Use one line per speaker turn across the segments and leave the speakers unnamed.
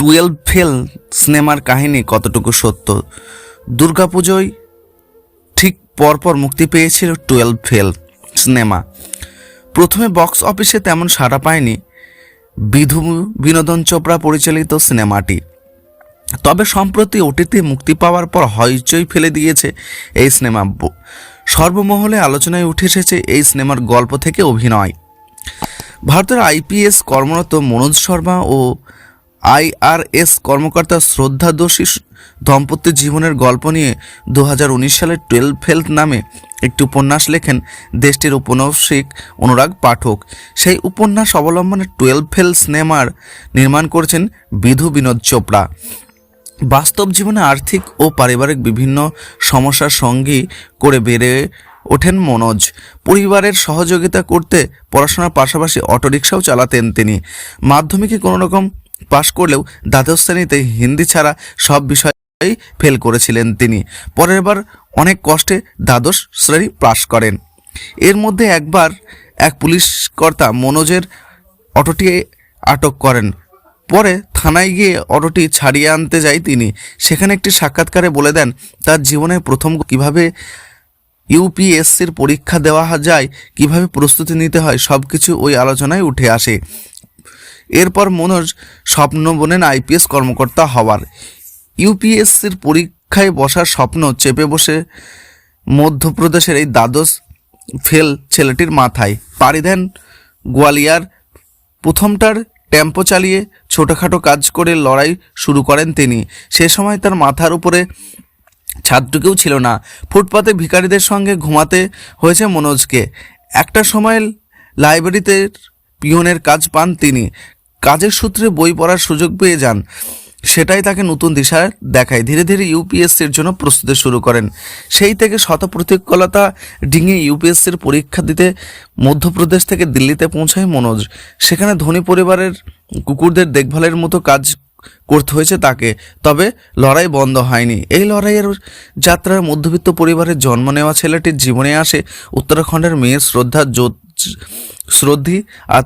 Twelve fail সিনেমার কাহিনী কতটুকু সত্য? দুর্গাপুজোয় ঠিক পরপর মুক্তি পেয়েছিল টুয়েলভ ফেল সিনেমা। প্রথমে বক্স অফিসে তেমন সাড়া পায়নি বিধু বিনোদন চোপড়া পরিচালিত সিনেমাটি। তবে সম্প্রতি ওটিতে মুক্তি পাওয়ার পর হইচই ফেলে দিয়েছে এই সিনেমা। সর্বমহলে আলোচনায় উঠে এসেছে এই সিনেমার গল্প থেকে অভিনয়। ভারতের আইপিএস কর্মরত মনোজ শর্মা ও আইআরএস কর্মকর্তা শ্রদ্ধা দোষী দম্পতির জীবনের গল্প নিয়ে দু হাজার উনিশ সালে টুয়েলভ হেলথ নামে একটি উপন্যাস লেখেন দেশটির উপন্যাসিক অনুরাগ পাঠক। সেই উপন্যাস অবলম্বনে টুয়েলভ ফেল সিনেমার নির্মাণ করেছেন বিধু বিনোদ চোপড়া। বাস্তব জীবনে আর্থিক ও পারিবারিক বিভিন্ন সমস্যার সঙ্গী করে বেড়ে ওঠেন মনোজ। পরিবারের সহযোগিতা করতে পড়াশোনার পাশাপাশি অটোরিকশাও চালাতেন তিনি। মাধ্যমিকে কোনো রকম পাশ করলেও দ্বাদশ শ্রেণীতে হিন্দি ছাড়া সব বিষয়েই ফেল করেছিলেন তিনি। পরের বার অনেক কষ্টে দ্বাদশ শ্রেণি পাশ করেন। এর মধ্যে একবার এক পুলিশ কর্তা মনোজের অটোটি আটক করেন। পরে থানায় গিয়ে অটোটি ছাড়িয়ে আনতে যায় তিনি। সেখানে একটি সাক্ষাৎকারে বলে দেন, তার জীবনে প্রথম কীভাবে ইউপিএসসির পরীক্ষা দেওয়া যায়, কীভাবে প্রস্তুতি নিতে হয় সব কিছু ওই আলোচনায় উঠে আসে। এরপর মনোজ স্বপ্ন বোনেন আইপিএস কর্মকর্তা হওয়ার। ইউপিএসসির পরীক্ষায় বসার স্বপ্ন চেপে বসে মধ্যপ্রদেশের এই দ্বাদশ ফেল ছেলেটির মাথায়। পাড়ি দেন গোয়ালিয়ার। প্রথমটার টেম্পো চালিয়ে ছোটোখাটো কাজ করে লড়াই শুরু করেন তিনি। সে সময় তার মাথার উপরে ছাদটুকুও ছিল না। ফুটপাতে ভিখারিদের সঙ্গে ঘুমাতে হয়েছে মনোজকে। একটা সময় লাইব্রেরিতে পিয়নের কাজ পান তিনি। কাজের সূত্রে বই পড়ার সুযোগ পেয়ে যান। সেটাই তাকে নতুন দিশা দেখায়। ধীরে ধীরে ইউপিএসসির জন্য প্রস্তুতি শুরু করেন। সেই থেকে শত প্রতিকূলতা ডিঙিয়ে ইউপিএসসির পরীক্ষা দিতে মধ্যপ্রদেশ থেকে দিল্লিতে পৌঁছায় মনোজ। সেখানে ধনী পরিবারের কুকুরদের দেখভালের মতো কাজ করতে হয়েছে তাকে। তবে লড়াই বন্ধ হয়নি। এই লড়াইয়ের যাত্রার মধ্যবিত্ত পরিবারের জন্ম নেওয়া ছেলেটির জীবনে আসে উত্তরাখণ্ডের মেয়ের শ্রদ্ধা শ্রদ্ধি আর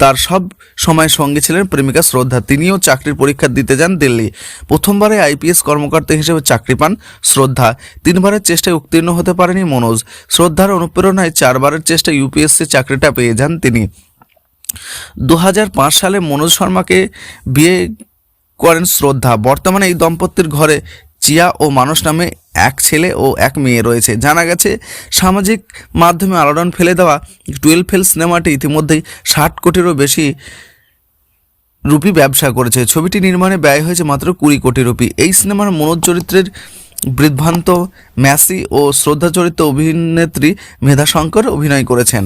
তার সব সময় সঙ্গে ছিলেন প্রেমিকা শ্রদ্ধা। তিনিও চাকরির পরীক্ষা দিতে যান দিল্লি। প্রথমবারে আইপিএস কর্মকর্তা হিসেবে চাকরি পান শ্রদ্ধা। তিনবারের চেষ্টায় উত্তীর্ণ হতে পারেনি মনোজ। শ্রদ্ধার অনুপ্রেরণায় চারবারের চেষ্টায় ইউপিএসসি চাকরিটা পেয়ে যান তিনি। দু হাজার পাঁচ সালে মনোজ শর্মাকে বিয়ে করেন শ্রদ্ধা। বর্তমানে এই দম্পতির ঘরে চিয়া ও মানুষ নামে এক ছেলে ও এক মেয়ে রয়েছে। জানা গেছে, সামাজিক মাধ্যমে আলোড়ন ফেলে দেওয়া টুয়েলভ ফেল সিনেমাটি ইতিমধ্যেই ষাট কোটিরও বেশি রুপি ব্যবসা করেছে। ছবিটি নির্মাণে ব্যয় হয়েছে মাত্র কুড়ি কোটি রুপি। এই সিনেমার মনোজ চরিত্রের বৃদ্ধান্ত ম্যাসি ও শ্রদ্ধা চরিত্র অভিনেত্রী মেধা শঙ্কর অভিনয় করেছেন।